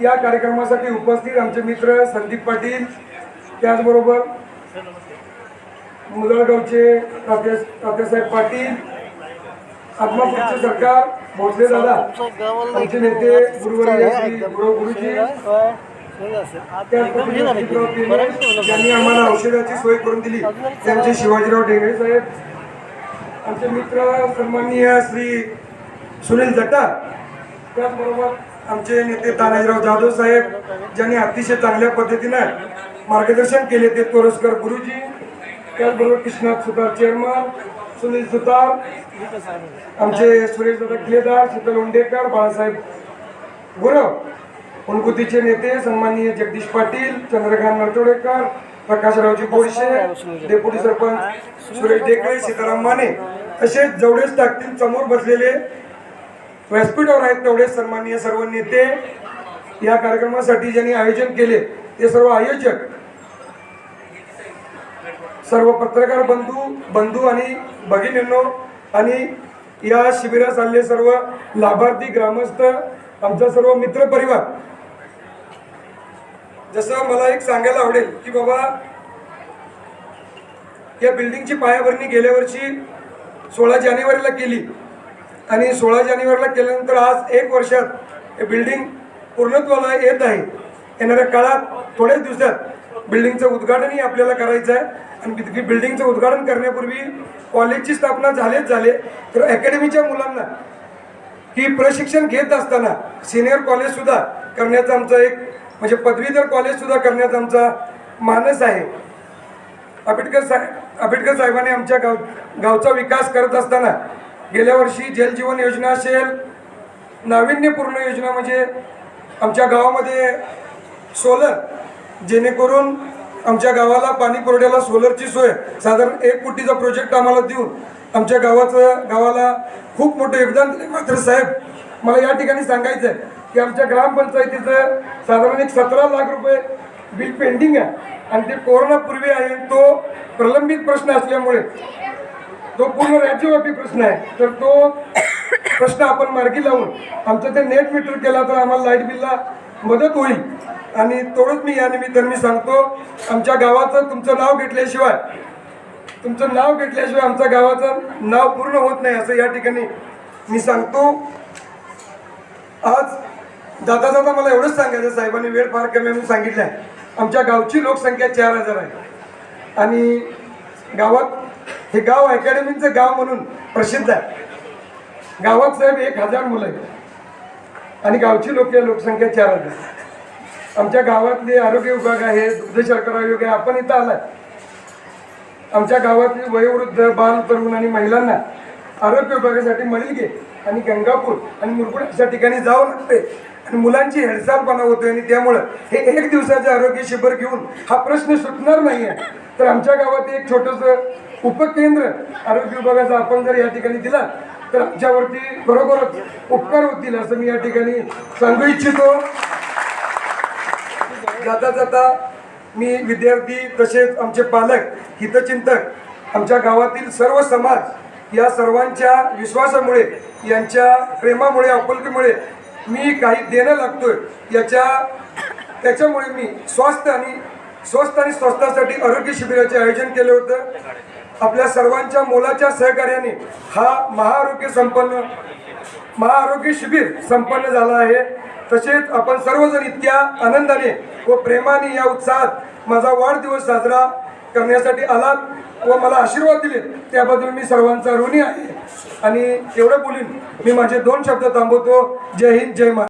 या कार्यक्रमासाठी उपस्थित आमचे मित्र संदीप पाटील त्याचबरोबर मुदळगावचे तात्यासाहेब पाटील आत्मापूरचे सरकार भोसले दादा आमचे नेते गुरुवर्य श्री गुरु गुरुजी त्यांनी आम्हाला औषधाची सोय करून दिली. त्यांचे शिवाजीराव ढेंगळे साहेब आमचे मित्र सन्माननीय श्री सुनील जटार त्याचबरोबर आमचे नेते तानाजीराव जाधव साहेब ज्यांनी अतिशय चांगल्या पद्धतीनं मार्गदर्शन केले ते तोरसकर गुरुजी त्याचबरोबर कृष्णा सुतार चेअरमन सुनील सुतार आमचे सुरेश दादा किलेदार शीतल उंडेकर बाळासाहेब गुरव उनकुतीचे नेते सन्माननीय जगदीश पाटील चंद्रकांत नरतोडेकर प्रकाशरावजी बोरशे डेप्युटी सरपंच सुरेश डेकळे सीताराम माने तसेच जेवढेच टाकतील समोर बसलेले व्यासपीठावर आहेत तेवढे सन्माननीय सर्व नेते या कार्यक्रमासाठी ज्यांनी आयोजन केले ते सर्व आयोजक सर्व पत्रकार बंधू बंधू आणि भगिनींनो आणि या शिबिरात आलेले सर्व लाभार्थी ग्रामस्थ आमचा सर्व मित्र परिवार. जसं मला एक सांगायला आवडेल की बाबा या बिल्डिंगची पायाभरणी गेल्या वर्षी सोळा जानेवारीला केली. आणि सोळा जानेवारीला केल्यानंतर आज एक वर्षात हे बिल्डिंग पूर्णत्वाला येत आहे. येणाऱ्या काळात थोड्याच दिवसात बिल्डिंगचं उद्घाटनही आपल्याला करायचं आहे. आणि बिल्डिंगचं उद्घाटन करण्यापूर्वी कॉलेजची स्थापना झालेच झाले. तर अकॅडमीच्या मुलांना ही प्रशिक्षण घेत असताना सिनियर कॉलेजसुद्धा करण्याचा आमचा एक म्हणजे पदवीधर कॉलेजसुद्धा करण्याचा आमचा मानस आहे. आंबेडकर साहेब आंबेडकर साहेबांनी आमच्या गाव गावचा विकास करत असताना गेल्या वर्षी जलजीवन योजना असेल नाविन्यपूर्ण योजना म्हणजे आमच्या गावामध्ये सोलर जेणेकरून आमच्या गावाला पाणी पुरवठ्याला सोलरची सोय साधारण एक कोटीचा प्रोजेक्ट आम्हाला देऊन आमच्या गावाचं गावाला खूप मोठं योगदान दिले मात्र साहेब मला या ठिकाणी सांगायचं आहे की आमच्या ग्रामपंचायतीचं साधारण एक सतरा लाख रुपये बिल पेंडिंग आहे. आणि ते कोरोनापूर्वी आहे तो प्रलंबित प्रश्न असल्यामुळे तो पूर्ण राज्यव्यापी प्रश्न आहे तर तो प्रश्न आपण मार्गी लावून आमचं ते नेट मीटर केला तर आम्हाला लाइट बिलला मदत होईल. आणि तेवढंच मी या निमित्तानं मी सांगतो आमच्या गावाचं तुमचं नाव घेतल्याशिवाय तुमचं नाव घेतल्याशिवाय आमच्या गावाचं नाव पूर्ण होत नाही असं या ठिकाणी मी सांगतो. आज जाता जाता मला एवढंच सांगायचं साहेबांनी वेळ फार कमी म्हणून सांगितलं आहे आमच्या गावची लोकसंख्या चार हजार आहे. आणि गावात हे गाव अकॅडमीचं गाव म्हणून प्रसिद्ध आहे. गावात साहेब एक हजार मुलं आहेत. आणि गावची लोक लोकसंख्या चार हजार. आमच्या गावातले आरोग्य विभाग आहे दुग्ध शर्करा आयोग आहे आपण इथं आलाय. आमच्या गावातली वयोवृद्ध बाल तरुण आणि महिलांना आरोग्य विभागासाठी मलिगे आणि गंगापूर आणि मुरगुड अशा ठिकाणी जावं लागते आणि मुलांची हेळसालपणा होतोय आणि त्यामुळं हे एक दिवसाचे आरोग्य शिबिर घेऊन हा प्रश्न सुटणार नाही आहे तर आमच्या गावात एक छोटंसं उपकेंद्र आरोग्य विभागाचा आपण जर या ठिकाणी दिला तर आमच्यावरती बरोबरच उपकार होतील असं मी या ठिकाणी सांगू इच्छितो. जाता जाता मी विद्यार्थी तसेच आमचे पालक हितचिंतक आमच्या गावातील सर्व समाज या सर्वांच्या विश्वासामुळे यांच्या प्रेमामुळे आपुलकीमुळे मी काही देणं लागतोय. याच्या त्याच्यामुळे मी स्वास्थ्य आणि स्वस्त आणि स्वस्थासाठी आरोग्य शिबिराचे आयोजन केलं होतं. आपल्या सर्वांच्या मोलाच्या सहकार्याने हा महाआरोग्य संपन्न महाआरोग्य शिबिर संपन्न झालं आहे. तसेच आपण सर्वजण इतक्या आनंदाने व प्रेमाने या उत्साहात माझा वाढदिवस साजरा करण्यासाठी आलात व मला आशीर्वाद दिले त्याबद्दल मी सर्वांचा ऋणी आहे. आणि एवढं बोलीन मी माझे दोन शब्द थांबवतो. जय हिंद जय महाराज